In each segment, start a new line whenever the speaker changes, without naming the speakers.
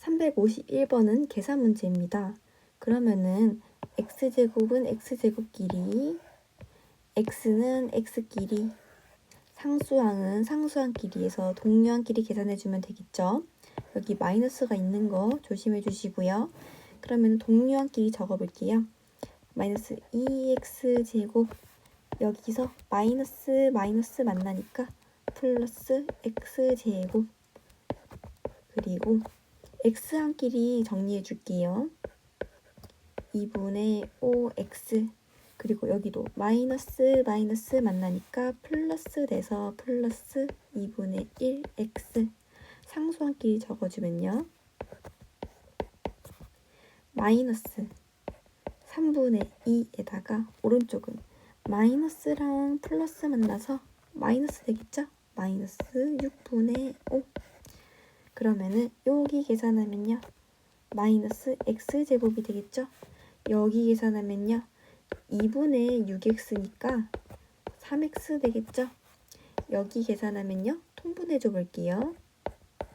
351번은 계산 문제입니다. 그러면은 x제곱은 x제곱끼리, x는 x끼리, 상수항은 상수항끼리에서 동류항끼리 계산해주면 되겠죠? 여기 마이너스가 있는 거 조심해 주시고요. 그러면 동류항끼리 적어볼게요. 마이너스 2x제곱 여기서 마이너스 마이너스 만나니까 플러스 x제곱 그리고 x항끼리 정리해 줄게요. 2분의 5x 그리고 여기도 마이너스 마이너스 만나니까 플러스 돼서 플러스 2분의 1x 상수항끼리 적어주면요. 마이너스 3분의 2에다가 오른쪽은 마이너스랑 플러스 만나서 마이너스 되겠죠? 마이너스 6분의 5 그러면은 여기 계산하면요. 마이너스 x제곱이 되겠죠? 여기 계산하면요. 2분의 6x니까 3x 되겠죠? 여기 계산하면요. 통분해 줘 볼게요.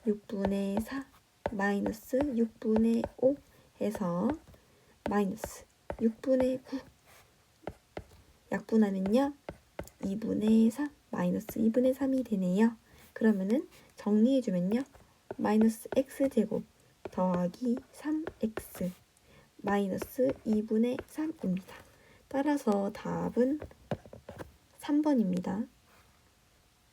6분의 4 마이너스 6분의 5 해서 마이너스 6분의 9 약분하면요. 2분의 3 마이너스 2분의 3이 되네요. 그러면은 정리해주면요. 마이너스 x제곱 더하기 3x 마이너스 2분의 3입니다. 따라서 답은 3번입니다.